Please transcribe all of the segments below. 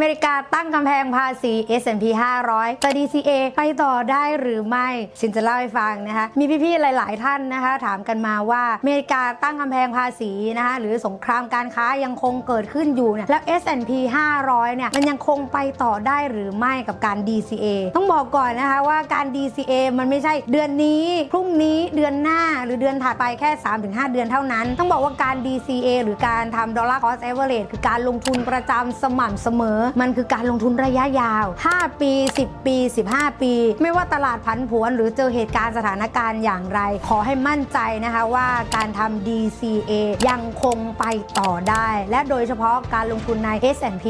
เมริกาตั้งกำแพงภาษี S&P 500 แต่ DCA ไปต่อได้หรือไม่สินจะเล่าให้ฟังนะคะ มีพี่ๆ หลาย ๆ ท่านนะคะ ถามกันมาว่าอเมริกาตั้งกำแพงภาษีนะคะหรือสงครามการค้ายังคงเกิดขึ้นอยู่เนี่ยแล้ว S&P 500 เนี่ย มันยังคงไปต่อได้หรือไม่กับการ DCA ต้องบอกก่อนนะคะว่าการ DCA มันไม่ใช่เดือนนี้ พรุ่งนี้เดือนหน้าหรือเดือนถัดไปแค่ 3-5 เดือนเท่านั้น ต้องบอกว่าการ DCA หรือการทำ dollar cost average คือการลงทุนประจำสม่ำเสมอมันคือการลงทุนระยะยาว 5 ปี 10 ปี 15 ปี ไม่ว่าตลาดผันผวน หรือเจอเหตุการณ์สถานการณ์อย่างไร ขอให้มั่นใจนะคะว่าการทำ DCA ยังคงไปต่อได้ และโดยเฉพาะการลงทุนใน S&P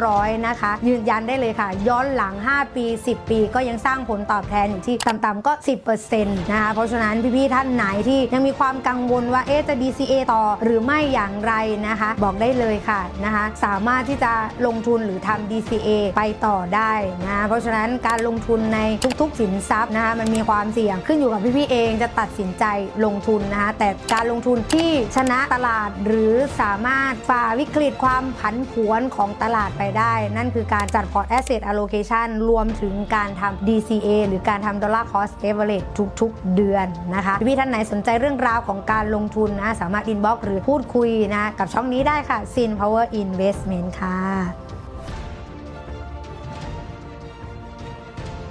500 นะคะ ยืนยันได้เลยค่ะ ย้อนหลัง 5 ปี 10 ปี ก็ยังสร้างผลตอบแทนอยู่ที่ต่ำๆก็ 10%นะคะเพราะฉะนั้นพี่ๆท่านไหนที่ยังมีความกังวลว่าเอ๊จะ DCA ต่อหรือไม่อย่างไรนะคะ บอกได้เลยค่ะนะคะสามารถที่จะลงทุนหรือทำ DCA ไปต่อได้นะเพราะฉะนั้นการลงทุนในทุกๆสินทรัพย์นะคะมันมีความเสี่ยงขึ้นอยู่กับพี่ๆเองจะตัดสินใจลงทุนนะคะแต่การลงทุนที่ชนะตลาดหรือสามารถฝ่าวิกฤตความผันผวนของตลาดไปได้ นั่นคือการจัดพอร์ต asset allocation รวมถึงการทำ DCA หรือการทำ dollar cost average ทุกๆ เดือนนะคะพี่ท่านไหนสนใจเรื่องราวของการลงทุนนะสามารถ inbox หรือพูดคุยนะกับช่องนี้ได้ค่ะ Sin Power Investment ค่ะ